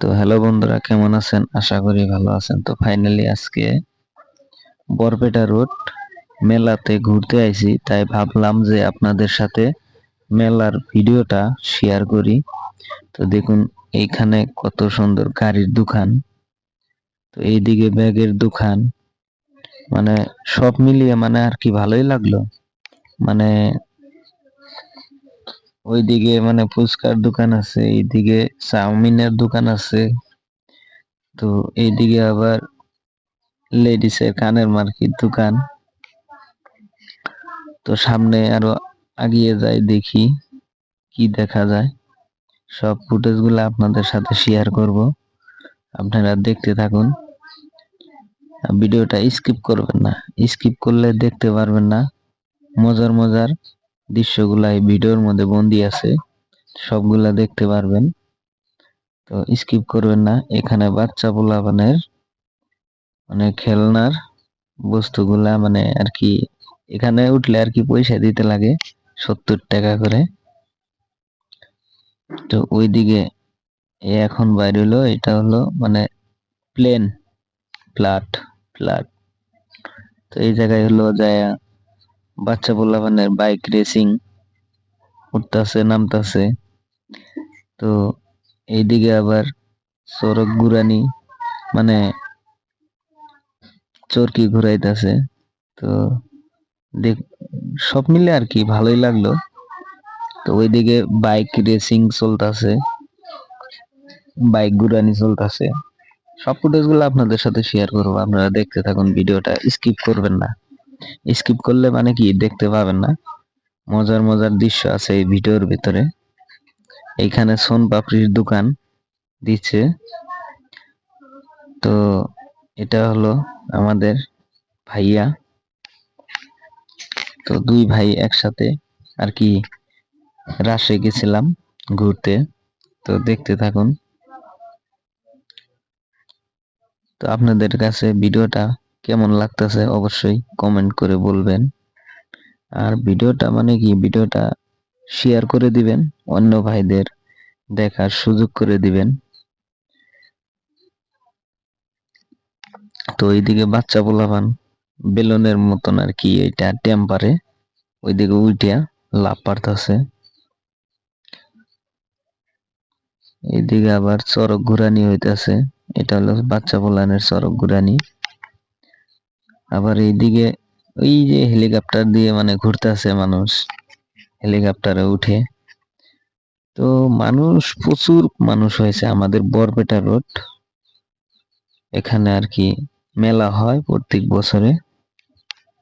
তো হ্যালো বন্ধুরা, কেমন আছেন? আশা করি ভালো আছেন। তো ফাইনালি আজকে বরপেটা রোড মেলাতে ঘুরতে আইছি, তাই ভাবলাম যে আপনাদের সাথে মেলার ভিডিওটা শেয়ার করি। তো দেখুন, এইখানে কত সুন্দর গাড়ির দোকান। তো এইদিকে ব্যাগের দোকান। মানে সব মিলিয়ে মানে আর কি ভালোই লাগল। মানে ওইদিকে মানে ফুচকার দোকান আছে, এইদিকে চাউমিনের দোকান আছে। তো এইদিকে আবার লেডিসের কানের মার্কির দোকান। তো সামনে আরও আগিয়ে যাই, দেখি কি দেখা যায়। সব ফুটেজগুলো আপনাদের সাথে শেয়ার করব। আপনারা দেখতে থাকুন। ভিডিওটা স্কিপ করবেন না। স্কিপ করলে দেখতে পারবেন না। মজার মজার দৃশ্যগুলা এই ভিডিওর মধ্যে বন্দি আছে, সবগুলা দেখতে পারবেন। তো স্কিপ করবেন না, এখানে বাচ্চা পোলাপানের মানে খেলনার বস্তুগুলা মানে আর কি, এখানে উঠলে আর কি পয়সা দিতে লাগে সত্তর টাকা করে। তো ওইদিকে এ এখন বাইর হলো এটা হলো মানে প্লেন, ফ্ল্যাট ফ্ল্যাট। তো এই জায়গায় হলো যায় বাচ্চা পোলাপানের বাইক রেসিং উঠতেছে, নামতেছে। তো এইদিকে আবার সড়ক ঘুরানি মানে চরকি ঘুরাইতেছে। তো দেখ, সব মিলে আর কি, ভালোই লাগল। তো ওইদিকে বাইক রেসিং চলতেছে বাইক ঘুরানি চলতেছে। সব ফুটেজগুলো আপনাদের সাথে শেয়ার করব, আপনারা দেখতে থাকুন, ভিডিওটা স্কিপ করবেন না। স্কিপ করলে মানে কি, দেখতে পাবেন না। মজার মজার দৃশ্য আছে এই ভিডিওর ভিতরে। এইখানে সোন পাপড়ির দোকান দিচ্ছে। তো এটা হলো আমাদের ভাইয়া। তো দুই ভাই একসাথে আর কি রাশে গেছিলাম ঘুরতে। তো দেখতে থাকুন। তো আপনাদের কাছে ভিডিওটা কেমন লাগতেছে অবশ্যই কমেন্ট করে বলবেন। আর ভিডিওটা মানে কি, ভিডিওটা শেয়ার করে দিবেন, অন্য ভাইদের দেখার সুযোগ করে দিবেন। তো এইদিকে বাচ্চা পোলাপান বেলুনের মতন আর কি এটা টেম্পারে ওইদিকে উইটিয়া লাভ পারতাছে এইদিকে আবার চরক ঘুরানি হইতাছে, এটা হলো বাচ্চা পোলানের চরক ঘুরানি। আবার এইদিকে ওই যে হেলিকপ্টার দিয়ে মানে ঘুরতেছে মানুষ। হেলিকপ্টারে উঠে। তো মানুষ, প্রচুর মানুষ হয়েছে আমাদের বরপেটা রোড এখানে আর কি মেলা হয় প্রত্যেক বছরে।